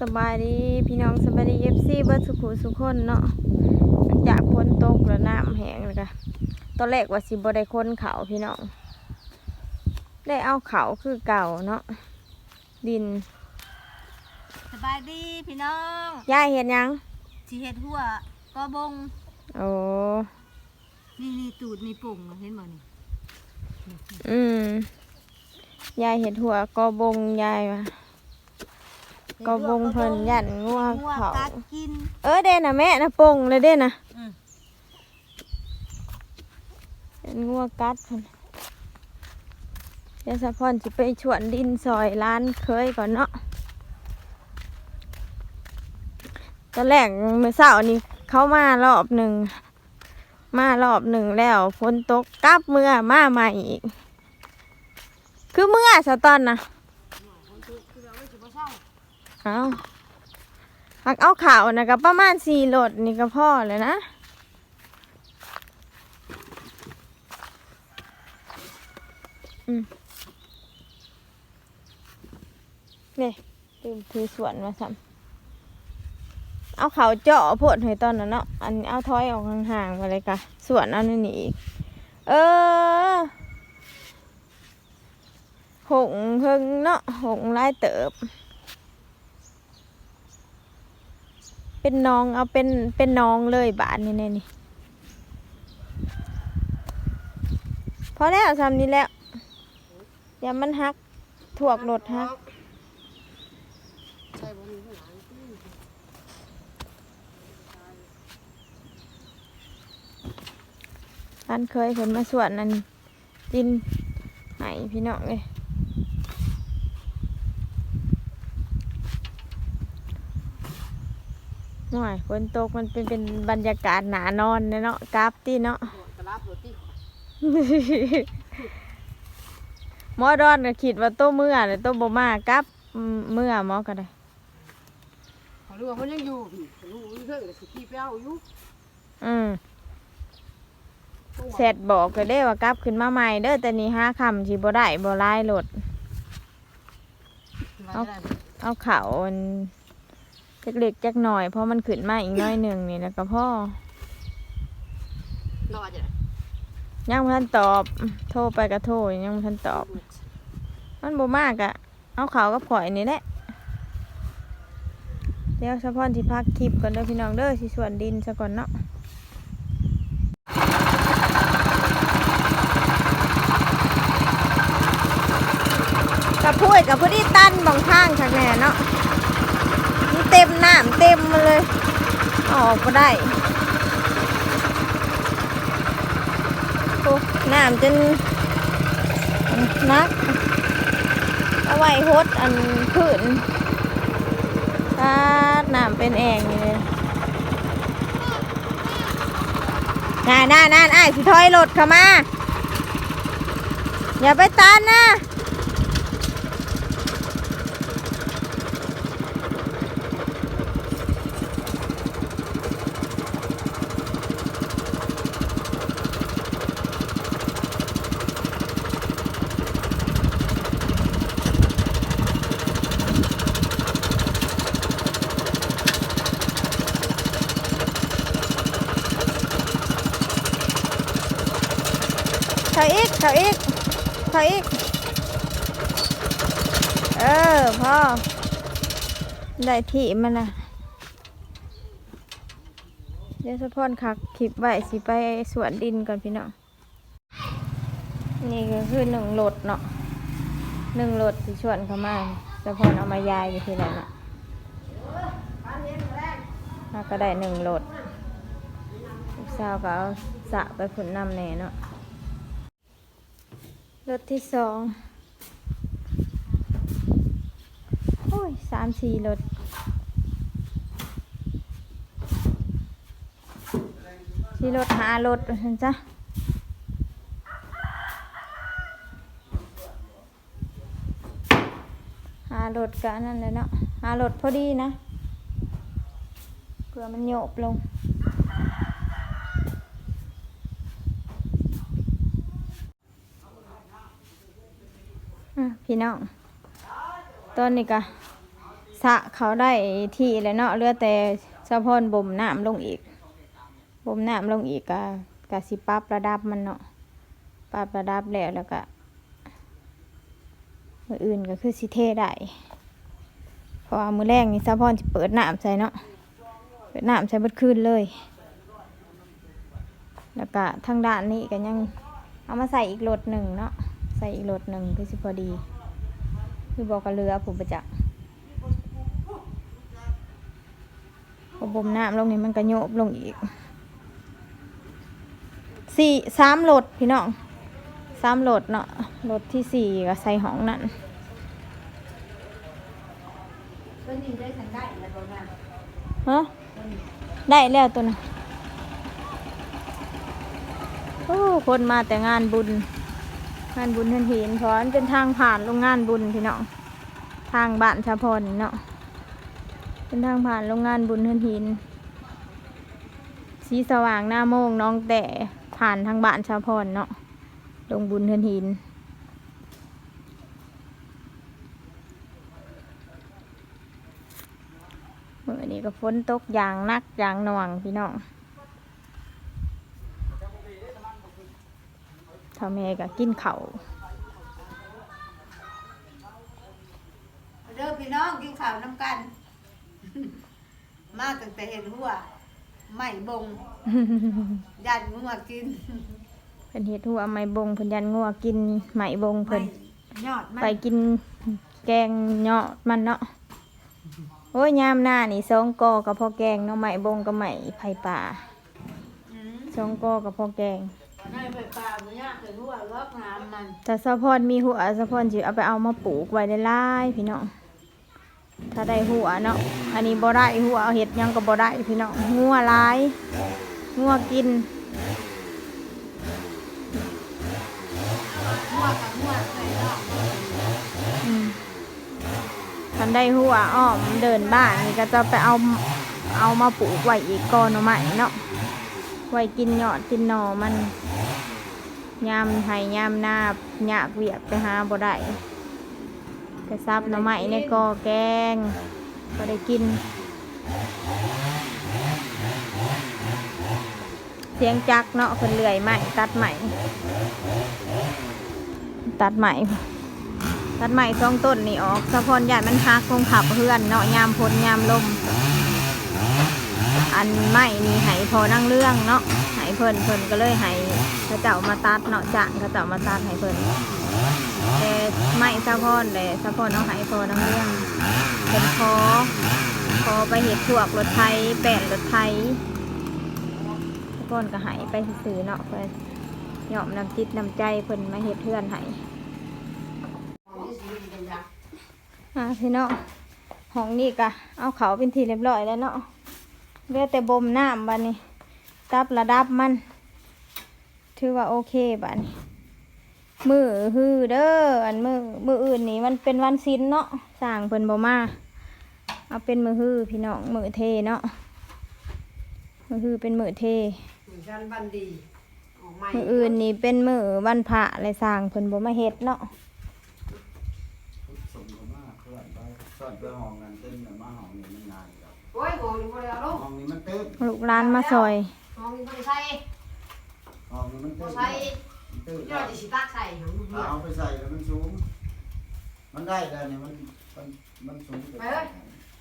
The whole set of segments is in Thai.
สบายดีพี่น้องสบายดีเอฟซีเบิร์ดสุขุสุขคนเนาะหลังจากฝนตกแล้วน้ำแห้งเลยค่ะตอนแรกว่าสิบ่ได้คนเขาพี่น้อง ได้เอาเขาคือเก่าเนาะดิน สบายดีพี่น้องย่าเห็นยังสีเห็ดหัวก็บงโอ้นี่นี่ตูดนี่ปุ่งเห็นบ่นี่อืมยายเห็นหัวกอบงยายว่ะ กอบงเพิ่นยันงัวงัวเขากัดกินเออเด้นะแม่นะปงเลยเด้นะอืมเป็นงัวกัดเพิ่นเดี๋ยวสะพอนจะไปชวนดินซอยร้านเคยก่อนเนาะตอนแรกเมื่อเช้านี้เขามารอบหนึ่ง มารอบหนึ่งแล้วฝนตกกลับเมื่อมาใหม่อีก คือเมื่อสะตอนนะ เอาหักเอาข่าวนะก็ประมาณสี่โหลดนี่ก็พอเลยนะนี่ลืมถือสวนมาซ้ำเอาเขาเจาะโพดให้ตอนนั้นเนาะ อันนี้เอาถอยออกห่างๆมาเลยกะสวนเอานี่นี่อีก เออหงเพิ่งเนาะหงไล่เติบ เป็นน้องเอาเป็นเป็นน้องเลยบาทนี่นี่นี่พอแล้วทำนี้แล้วอย่ามันหักถ่วกรถหักท่านเคยเห็นมาสวนนั่นดินไหพี่น้องเลย หน่อยฝนตกมันเป็นเป็นบรรยากาศหนานอนเนาะกราฟตีเนาะหมอดอนก็คิดว่าโตเมื่อเลยโตบ่มากลับอืมเมื่อหมอก็ได้เขาเรียกว่าเขายังอยู่พี่เขารู้เรื่องแต่สิขี้เปรี้ยวอยู่อืมเสร็จบอกก็ได้ว่ากลับขึ้นมาใหม่เด้อแต่นี่ห้าคำสิบ่ได้บ่ไล่รถเอาเอาเขาอัน เล็กๆจักหน่อย เพราะมันขึ้นมาอีกหน้อยหนึ่งนี่แล้วก็พ่อเราอาจจะยังบ่ทันตอบ โทรไปก็โทรยังบ่ทันตอบ มันบ่มากอะเอาเขากับข่อยนี่แหละเดี๋ยวสะพอนที่พักคลิปก่อนเด้อพี่น้องเด้อสิส่วนดินซะก่อนเนาะกับพูดกับพูดที่ตั้นบางข้างข้างแน่เนาะนี่ เต็มน้ำเต็มมาเลย ออกก็ได้โอ้น้ำจนนักเอาไว้ฮดอันผืนตาดน้ำเป็นแอ่งนี่เลยน่าน่าน่าไอ้สิถอยรถเข้ามา อย่าไปตันนะ ถอยอีกถอยอีกถอยอีก เออพ่อ ได้ที่มันนะเดี๋ยวสะพอนคักคลิปไว้สิไปสวนดินก่อนพี่น้อง นี่ก็คือหนึ่งโหลดเนาะหนึ่งโหลดที่ชวนเขามาสะพอนเอามายายอยู่ที่ไหนน่ะแล้วก็ได้หนึ่งโหลดลูกสาวก็เอาสะไปขุนน้ำแน่เนาะ รถที่สองโอ้ยสามสี่รถสี่รถหารถเห็นจ้ะหารถกันนั่นเลยเนาะหารถพอดีนะเพื่อมันโยบลง พี่น้อง ตอนนี้ก็สะเขาได้ที่แล้วเนาะเลือแต่สะพอนบ่มน้ำลงอีกบ่มน้ำลงอีกกะกะสิปรับระดับมันเนาะปรับระดับแล้วแล้วก็มืออื่นก็คือสิเทได้เพราะว่ามือแรกนี่สะพอนสิเปิดน้ำใส่เนาะเปิดน้ำใส่เบิดคืนเลย แล้วก็ทางด้านนี้ก็ยังเอามาใส่อีกรถหนึ่งเนาะ ใส่อีกรถหนึ่งคือสิพอดีคือบอกกับเรือผมประจักษ์พอบ่มน้ำลงนี่มันก็โยบลงอีกสี่สามรถพี่น้องสามรถเนาะรถที่สี่ก็ใส่ห้องนั่นตัวนี้ได้ทันได้แล้วบ่งามฮะได้แล้วตัวน่ะโอ้คนมาแต่งานบุญงานบุญเห็นหินพราะมันเป็นทางผ่านโรงงานบุญพี่น้องทางบ้านชาพรเนาะเป็นทางผ่านโรงงานบุญเห็นหินสีสว่างหน้าโมงน้องแต่ผ่านทางบ้านชาพรเนาะลงบุญเห็นหินมื่อนี้ก็ฝนตกอย่างนักอย่างหน่วงพี่น้อง ทำเมก็กินเขาวเด้อพี่น้องกินข้าวน้ำกัน มาตั้งแต่เห็นหัวไม่บงยันงัวกินเพิ่นเฮ็ดหัวไม่บงเพิ่นยันงัวกินไหมบงเพิ่นยอดมันไปกินแกงเหาะมันเนาะโอ้ยยามหน้านี่สองกอกับพ่อแกงเนาะไหมบงกับไหมไผ่ป่าสองกอกับพ่อแกง ในไฟป่ามันยากแต่หัวลอกน้ำมันแต่สะพอนมีหัวสะพอนสิเอาไปเอามาปลูกไว้ในลายๆพี่น้องถ้าได้หัวเนาะอันนี้บ่ได้หัวเห็ดยังก็บ่ได้พี่น้องงัวลายงัวกินหันได้หัวอ้อมเดินบ้านนี่ก็จะไปเอาเอามาปลูกไว้อีกก่อนเนาะใหม่เนาะไว้กินยอดกินหน่อมัน ยามไห้ยามหน้าหยากเวียกไปหาบ่ได้ไปซับหน่อไม้ในกอแกงก็ได้กิน เสียงจักเนาะเพิ่นเลื่อยไม้ตัดไม้ตัดไม้ตัดไม้สองต้นนี่ออกสะพอนใหญ่มันหักลงขับเพื่อนเนาะยามพลยามลม อันไม้นี่ให้พอนั่งเรื่องเนาะให้เพิ่นเพิ่นก็เลยให้ เขาเจ้ามาตัดเนาะจ้างเขาเจ้ามาตัดให้เพิ่นแต่ไม้สะพอนแต่สะพอนเอาให้พอนั่งเรื่องเพิ่นขอขอไปเห็ดพวกรถไทยแปดรถไทยสะพอนก็ให้ไปซื้อเนาะเพิ่นยอมนำจิตนำใจเพิ่นมาเห็ดเทือนให้อ่าพี่เนาะห้องนี้ก็เอาเขาเป็นทีเรียบร้อยแล้วเนาะเหลือแต่บ่มน้ำบัดนี้ตับระดับมัน ถือว่าโอเคบัดนี้มือฮือเด้ออันมือมืออื่นนี่มันเป็นวันศิลเนาะสร้างเพิ่นบ่มาเอาเป็นมือฮือพี่น้องมือเทเนาะมือฮือเป็นมือเทชันบันดีออกใหม่มืออื่นนี่เป็นมือวันพระเลยสร้างเพิ่นบ่มาเฮ็ดเนาะสมกับมาเพื่อนไปเพื่อนไปห้องนั้นเต้นน่ะมาห้องนี้มันนานแล้วโอ้ยโง่อยู่บ่ได้เอาลูกห้องนี้มันเต้นลูกหลานมาซอยมองนี่บ่ได้ใส่ ห้องนี้มันบ่เต้นใส่มันเต้นเดี๋ยวจะสิตักใส่หางลูกเดียวเอาไปใส่แล้วมันสูง มันได้แล้วเนี่ยมันมันมันสูงไปเอ้ย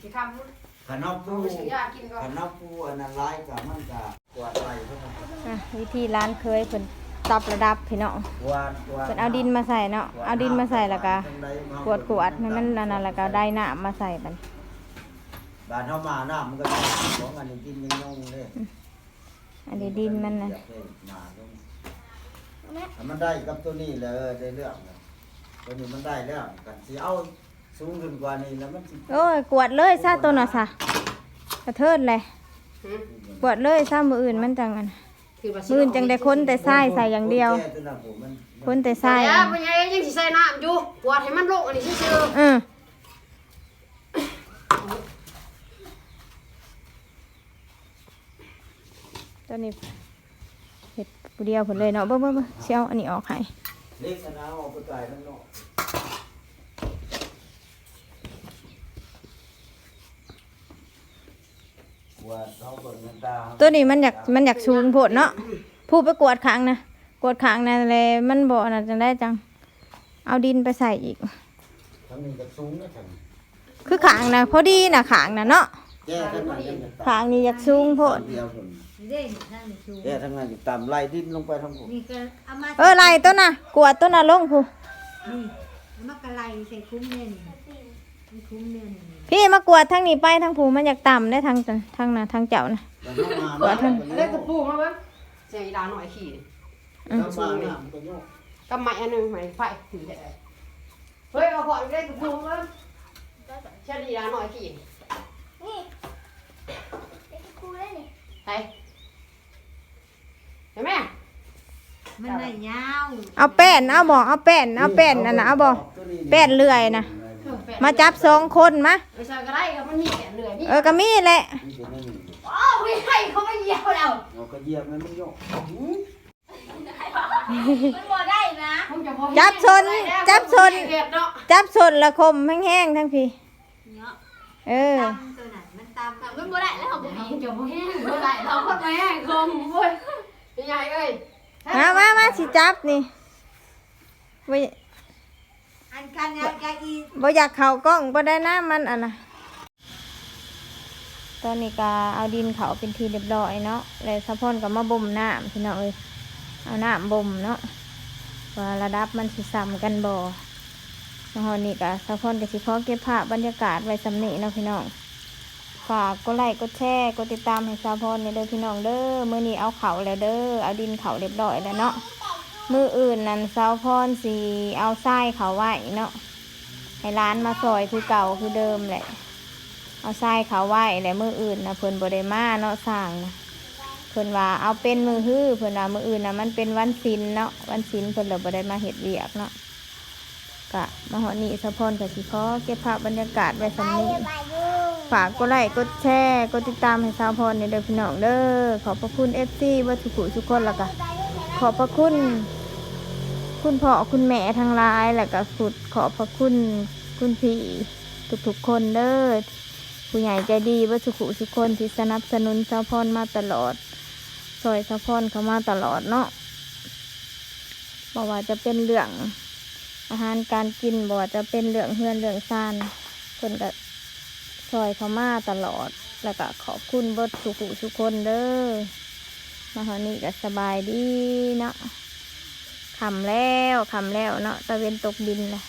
สิคำลูกขันเอาปูปูสิยากินก่อนขันเอาปูอันนั้นร้ายกับมันจะกวาดไปเท่านั้นอะวิธีร้านเคยเพิ่นตับระดับพี่น้องกวาดกวาดเพิ่นเอาดินมาใส่เนาะเอาดินมาใส่แล้วก็กวดกวดให้มันนั่นน่ะแล้วก็ได้น้ำมาใส่มันบานเฮามาน้ามันก็ของอันนี้กินยังงงเลย อันนี้ดินมันน่ะอยากได้มาลงถ้ามันได้กับตัวนี้เลยได้เรื่องเลยตัวนี้มันได้แล้วกันสิเอาสูงขึ้นกว่านี้แล้วมันสิโอ้ยกวดเลยซะตัวน่ะซะกระเทิดเลยกวดเลยซะมืออื่นมันจังอันคือว่าสิมืออื่นจังได้ค้นแต่ทรายใส่อย่างเดียวแก้ตัวนั้นผมมันมันค้นแต่ทรายใส่แล้วเป็นไงยังสิใส่น้ำอยู่กวาดให้มันลงอันนี้ซื่ออื อตอนนี้เห็ดผู้เดียวผลเลยเนาะเบิ่งเบิ่งเบิ่งเชียวอันนี้ออกให้เล็กนะเอาไปจ่ายทั้งนอกวดเขาเบิ่งน้ำตาตัวนี้มันอยากมันอยากสูงโพดเนาะผู้ไปกวดขังนะกวดขังนะเลยมันบ่น่ะจังได้จัง เอาดินไปใส่อีกทั้งนี้จะสูงนะฉันคือขางนะพอดีนะขางนะเนาะแก้ทั้งนั้นยังจะขางนี่อยากสูงโพด เดียวคนเด้นั่นนี่ชูแก้ทั้งนั้นอยู่ตามไล่ดินลงไปทั้งหมดนี่ก็เอามาเออไรตัวน่ะกวดตัวน่ะลงผู้นี่เอามากระไลใส่คุ้มเนี่ยนี่มันคุ้มเนี่ยนี่พี่มากวดทางนี้ไปทางผู้มันอยากต่ำได้ทางทางน่ะทางเจ้านะแต่ถ้ามากวาดทั้ง เล็กกระปูมาเบ้างเสียงอีหลาหน่อยขี่ถ้ามาน้ำก็โยกกำไม้อันหนึงไหมไฟถือได้เฮ้ยเอาขอดเล็กกระปูมาเบ้างเชื่ออีหลาหน่อยขี่นี่เด็กครูเลยนี่ไป เห็นไหมมันได้ยาวเอาแป้นเอาบอกเอาแป้นเอาแป้นนั่นนะเอาบอกแป้นเลื่อยนะมาจับสองคนมาไม่ใช่ก็ได้ครับมันมีแขนเหนื่อยนี่เออก็มีแหละนี่เป็นนั่นนี่อ๋อไม่ให้เขาไม่เหยียบแล้วเราก็เหยียบมันไม่โยกมันบ่ได้นะผมจะพอจับชนจับชนเห็ดเนาะจับสนละคมแห้งๆทั้งพี่เนาะเออตำตัวนั้นมันตำมันบ่ได้แล้วเขาบ่เรามีจะพอแห้งเมื่อไหร่เราคนไม่แห้งคมเว้ยยังไงเอ้ย มามามาสิจับนี่บ่อันกันยาวกะอีบ่อยากเข้ากล้องบ่ได้นะมันอะนะตอนนี้ก็เอาดินเขาเป็นทีเรียบร้อยเนาะแล้วสะพอนก็มาบ่มน้ำพี่น้องเอ้ยเอาน้ำบ่มเนาะว่าระดับมันสิซ้ำกันบ่แล้วฮอดนี่ก็สะพอนก็สิขอเก็บภาพบรรยากาศไว้สำนี้เนาะพี่น้อง ฝากกดไลค์กดแชร์กดติดตามให้สาวพรในเด้อพี่น้องเด้อมื้อนี้เอาเขาแล้วเด้อเอาดินเขาเรียบร้อยแล้วเนาะมืออื่นนั่นสาวพรสีเอาทรายเขาไว้เนาะให้ร้านมาซอยคือเก่าคือเดิมแหละ เอาทรายเขาไว้แล้วมืออื่นนะเพิ่นบ่ได้มาเนาะสร้างนะเพิ่นว่าเอาเป็นมือฮื้อเพิ่นว่ามืออื่นนะมันเป็นวันศิลเนาะวันศิลเพิ่นเลยบ่ได้มาเฮ็ดเวียกเนาะกะมาหอนี้สาวพรกับสิขอเก็บภาพบรรยากาศไว้สำนี้ ฝากกดไลค์กดแชร์กดติดตามให้สาวพรในเด้อพี่น้องเด้อขอบพระคุณเอฟซีวัตถุกุทุกคนแล้วก็ขอบพระคุณ คุณพ่อคุณแม่ทั้งหลายแล้วก็สุดขอบพระคุณคุณพี่ทุกๆคนเด้อผู้ใหญ่ใจดีวัตถุกุทุกคนที่สนับสนุนสาวพรมาตลอดซอยสาวพรเข้ามาตลอดเนาะบอกว่าจะเป็นเรื่องอาหารการกินบอกว่าจะเป็นเรื่องเฮือนเรื่องซานเพิ่นก็ ซอยเขามาตลอด แล้วก็ขอบคุณเบิดสุขุทุกคนเด้อมาหอนี้ก็สบายดีเนาะคำแล้วคำแล้วเนาะตะเวนตกดินเลย